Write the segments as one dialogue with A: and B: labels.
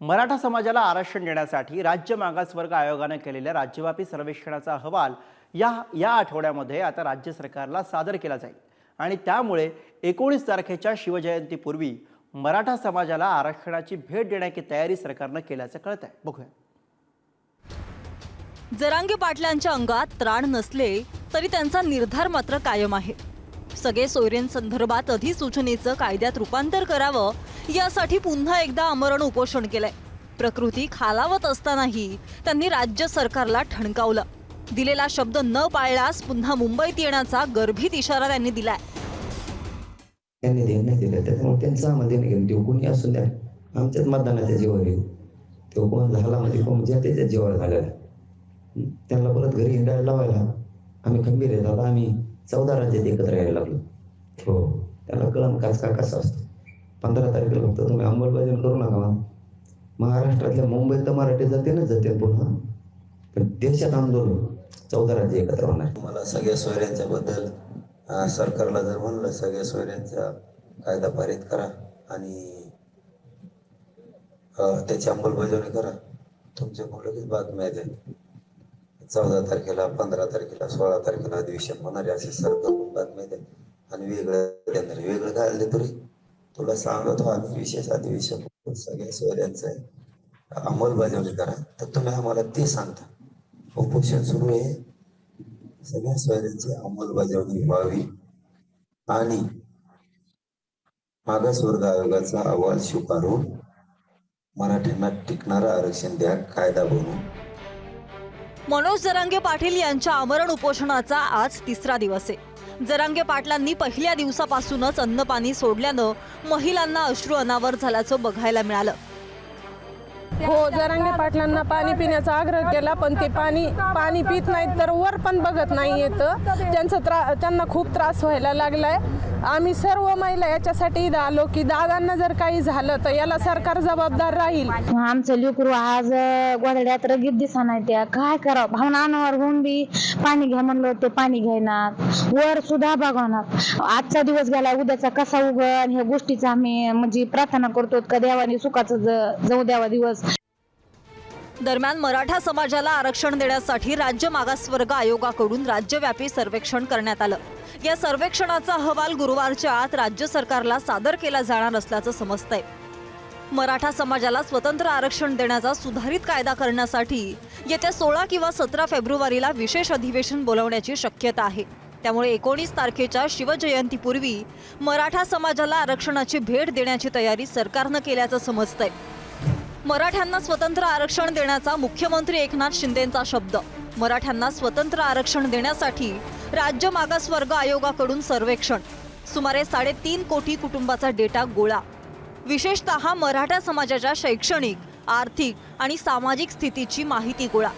A: मराठा समाजाला आरक्षण देण्यासाठी राज्य मागासवर्ग आयोगानं केलेल्या राज्यव्यापी सर्वेक्षणाचा अहवाल या या आठवड्यामध्ये आता राज्य सरकारला सादर केला जाईल. आणि त्यामुळे एकोणीस तारखेच्या शिवजयंतीपूर्वी मराठा समाजाला आरक्षणाची भेट देण्याची तयारी सरकारनं केल्याचं कळत आहे बघूया.
B: जरांगे पाटलांच्या अंगात त्राण नसले तरी त्यांचा निर्धार मात्र कायम आहे. सगळे सोयरेंसंदर्भात अधिसूचनेचं कायद्यात रूपांतर करावं यासाठी पुन्हा एकदा आमरण उपोषण केलंय. प्रकृती खालावत असतानाही त्यांनी राज्य सरकारला ठणकावलं. दिलेला शब्द न पाळल्यास पुन्हा मुंबईत येण्याचा गर्भित इशारा त्यांनी दिलाय.
C: त्यांनी ध्यान दिलं त्याच्यामुळे त्यांचं आम्हाला घेऊन देऊ कोणी असून द्या आमच्याच मतदानाच्या जीवावर येऊ. तो कोण झाला म्हणजे कोण ज्या त्याच्या जीवावर झालेला त्यांना परत घरी हिंडायला लावायला आम्ही खंबीर आहेत. आता आम्ही चौदा राज्यात एकत्र यायला लागलो. हो. त्याला कळण कास का कसा असतो. पंधरा तारखेला फक्त तुम्ही अंमलबजावणी करू नका मला महाराष्ट्रातल्या मुंबईत तर मराठी जाते ना जाते पुन्हा. पण देशात आंदोलन चौदा राज्य एकत्र होणार.
D: मला सगळ्या सोयऱ्यांच्या बद्दल सरकारला जर म्हणलं सगळ्या सोयऱ्यांचा कायदा पारित करा आणि त्याची अंमलबजावणी करा. तुमच्याकडून लगेच बातम्या द्या. चौदा तारखेला पंधरा तारखेला सोळा तारखेला अधिवेशन होणारे असे सर्व बातम्या दे आणि वेगळं देणार वेगळं घालले तरी? तुला सांगतो आम्ही विशेष अधिवेशन सगळ्या सोयऱ्यांचं अंमलबजावणी करा. तर तुम्ही आम्हाला ते सांगता. उपोषण सुरू आहे. सगळ्या सोयऱ्यांची अंमलबजावणी व्हावी. आणि मागासवर्ग आयोगाचा अहवाल स्वीकारून मराठ्यांना टिकणारा आरक्षण द्या कायदा बनवून
B: मनोज जरांगे पाटील यांच्या आमरण उपोषणाचा आज तिसरा दिवस आहे. जरांगे पाटलांनी पहिल्या दिवसापासूनच अन्नपाणी सोडल्यानं महिलांना अश्रू अनावर झाल्याचं बघायला मिळालं.
E: हो जरांगे पाटलांना पाणी पिण्याचा आग्रह केला पण ते पाणी पाणी पित नाहीत तर वर पण बघत नाही येतं त्यांचं त्रा त्यांना खूप त्रास व्हायला लागलाय. आम्ही सर्व महिला याच्यासाठी इथं आलो की दादांना जर काही झालं तर याला सरकार जबाबदार राहील.
F: आमचं लेकरू आज गोधड्यात रगीत दिसा नाही त्या. काय करावं? भावना अनावर होऊन बी पाणी घ्या म्हणलं ते पाणी घेणार. वर सुद्धा बघवणार आजचा दिवस गेला उद्याचा कसा उगल? ह्या गोष्टीचा आम्ही म्हणजे प्रार्थना करतो का देवाने सुखाचं ज- जाऊ द्यावा दिवस.
B: दरम्यान मराठा समाजाला आरक्षण देण्यासाठी राज्य मागासवर्ग आयोगाकडून राज्यव्यापी सर्वेक्षण करण्यात आलं. या सर्वेक्षणाचा अहवाल गुरुवारच्या आत राज्य सरकारला सादर केला जाणार असल्याचं समजतंय. मराठा समाजाला स्वतंत्र आरक्षण देण्याचा सुधारित कायदा करण्यासाठी येत्या सोळा किंवा सतरा फेब्रुवारीला विशेष अधिवेशन बोलवण्याची शक्यता आहे. त्यामुळे एकोणीस तारखेच्या शिवजयंतीपूर्वी मराठा समाजाला आरक्षणाची भेट देण्याची तयारी सरकारनं केल्याचं समजतंय. मराठ्यांना स्वतंत्र आरक्षण देण्याचा मुख्यमंत्री एकनाथ शिंदेंचा शब्द. मराठ्यांना स्वतंत्र आरक्षण देण्यासाठी राज्य मागासवर्ग आयोगाकडून सर्वेक्षण. सुमारे साडेतीन कोटी कुटुंबाचा डेटा गोळा. विशेषतः मराठा समाजाच्या शैक्षणिक आर्थिक आणि सामाजिक स्थितीची माहिती गोळा.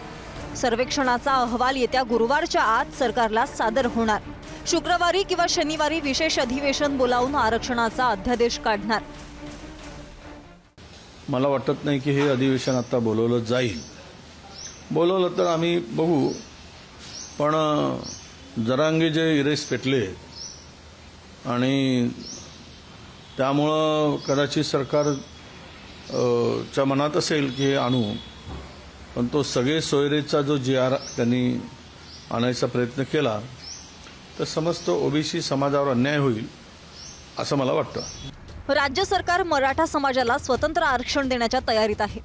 B: सर्वेक्षणाचा अहवाल येत्या गुरुवारच्या आत सरकारला सादर होणार. शुक्रवारी किंवा शनिवारी विशेष अधिवेशन बोलावून आरक्षणाचा अध्यादेश काढणार.
G: मला वाटत नाही की हे अधिवेशन आता बोलवलं जाईल. बोलवलं तर आम्ही बघू. पण जरांगे जे इरेस पेटले आणि त्यामुळं कदाचित सरकार च्या मनात असेल की हे आणू पण तो सगळे सोयरेचा जो जी आर त्यांनी आणायचा प्रयत्न केला तर समस्त ओबीसी समाजावर अन्याय होईल असं मला वाटतं.
B: राज्य सरकार मराठा समाजाला स्वतंत्र आरक्षण देण्याच्या तयारीत आहे.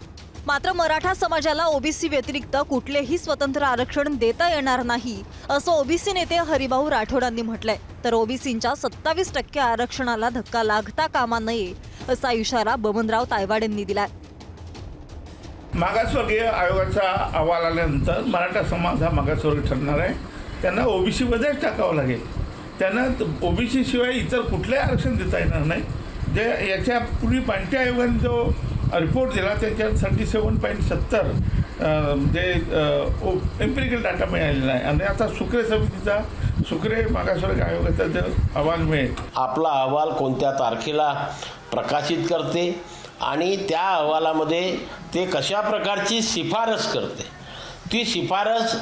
B: मात्र मराठा समाजाला ओबीसी व्यतिरिक्त कुठलेही स्वतंत्र आरक्षण देता येणार नाही असं ओबीसी नेते हरिभाऊ राठोडांनी म्हटलंय. तर ओबीसींच्या सत्तावीस टक्के आरक्षणाला धक्का लागता कामा नये असा इशारा बबनराव तायवाडेंनी दिलाय.
H: मागासवर्गीय आयोगाचा अहवाल आल्यानंतर मराठा समाज हा मागासवर्गीय ठरणार आहे. त्यांना ओबीसीमध्येच टाकावं लागेल. त्यांना ओबीसी शिवाय इतर कुठलंही आरक्षण देता येणार नाही. जे याच्यापूर्वी पांटे आयोगाने जो रिपोर्ट दिला त्याच्यात थर्टी सेवन पॉईंट सत्तर जे एम्पिरिकल डाटा मिळालेला आहे. आणि आता सुक्रे समितीचा सुक्रे मागासवर्ग आयोगाचा जो अहवाल मिळेल.
I: आपला अहवाल कोणत्या तारखेला प्रकाशित करते आणि त्या अहवालामध्ये ते कशा प्रकारची शिफारस करते? ती शिफारस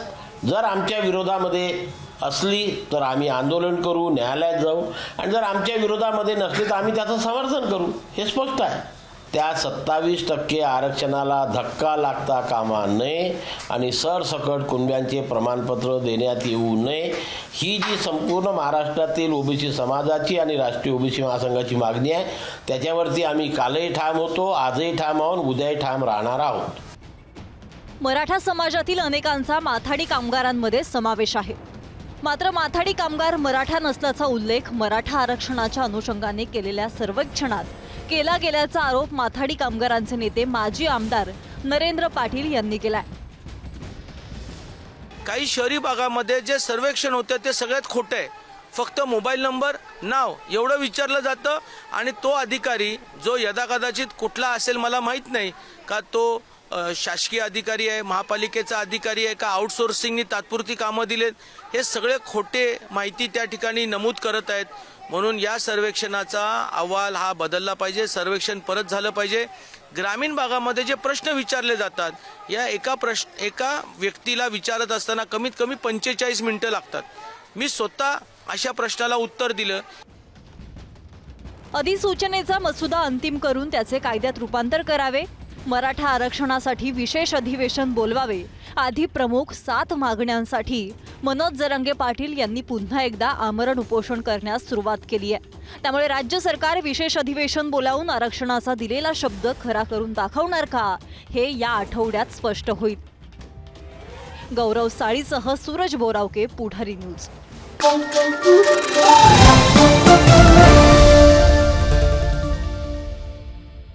I: जर आमच्या विरोधामध्ये असली तर आम्ही आंदोलन करू न्यायालयात जाऊ. आणि जर आमच्या विरोधामध्ये नसली तर आम्ही त्याचं समर्थन करू. हे स्पष्ट आहे. त्या सत्तावीस टक्के आरक्षणाला धक्का लागता कामा नये आणि सरसकट कुणब्यांचे प्रमाणपत्र देण्यात येऊ नये. ही जी संपूर्ण महाराष्ट्रातील ओबीसी समाजाची आणि राष्ट्रीय ओबीसी महासंघाची मागणी आहे त्याच्यावरती आम्ही कालही ठाम होतो आजही ठाम आहोत उद्याही ठाम राहणार आहोत.
B: मराठा समाजातील अनेकांचा माथाडी कामगारांमध्ये समावेश आहे. मात्र माथाडी कामगार मराठा नसल्याचा उल्लेख मराठा आरक्षणाच्या अनुषंगाने केलेल्या सर्वेक्षणात केला गेल्याचा आरोप माथाडी कामगारांचे नेते माजी आमदार नरेंद्र पाटील यांनी केलाय.
J: काही शहरी भागामध्ये जे सर्वेक्षण होते ते सगळ्यात खोटं आहे. फक्त मोबाईल नंबर नाव एवढं विचारलं जातं आणि तो अधिकारी जो यदाकदाचित कुठला असेल मला माहीत नाही का तो शासकीय अधिकारी आहे महापालिकेचा अधिकारी आहे का आउटसोर्सिंगनी तात्पुरती कामं दिलेत हे सगळे खोटे माहिती त्या ठिकाणी नमूद करत आहेत. म्हणून या सर्वेक्षणाचा अहवाल हा बदलला पाहिजे सर्वेक्षण परत झालं पाहिजे. ग्रामीण भागामध्ये जे प्रश्न विचारले जातात या एका प्रश्न एका व्यक्तीला विचारत असताना कमीत कमी पंचेचाळीस मिनटं लागतात. मी स्वतः अशा प्रश्नाला उत्तर दिलं.
B: अधिसूचनेचा मसुदा अंतिम करून त्याचे कायद्यात रूपांतर करावे. मराठा आरक्षणासाठी विशेष अधिवेशन बोलवावे. आधी प्रमुख सात मागण्यांसाठी मनोज जरंगे पाटील यांनी पुन्हा एकदा आमरण उपोषण करण्यास सुरुवात केली आहे. त्यामुळे राज्य सरकार विशेष अधिवेशन बोलावून आरक्षणाचा दिलेला शब्द खरा करून दाखवणार का हे या आठवड्यात स्पष्ट होईल. गौरव साळीसह सूरज बोरावके पुढारी न्यूज.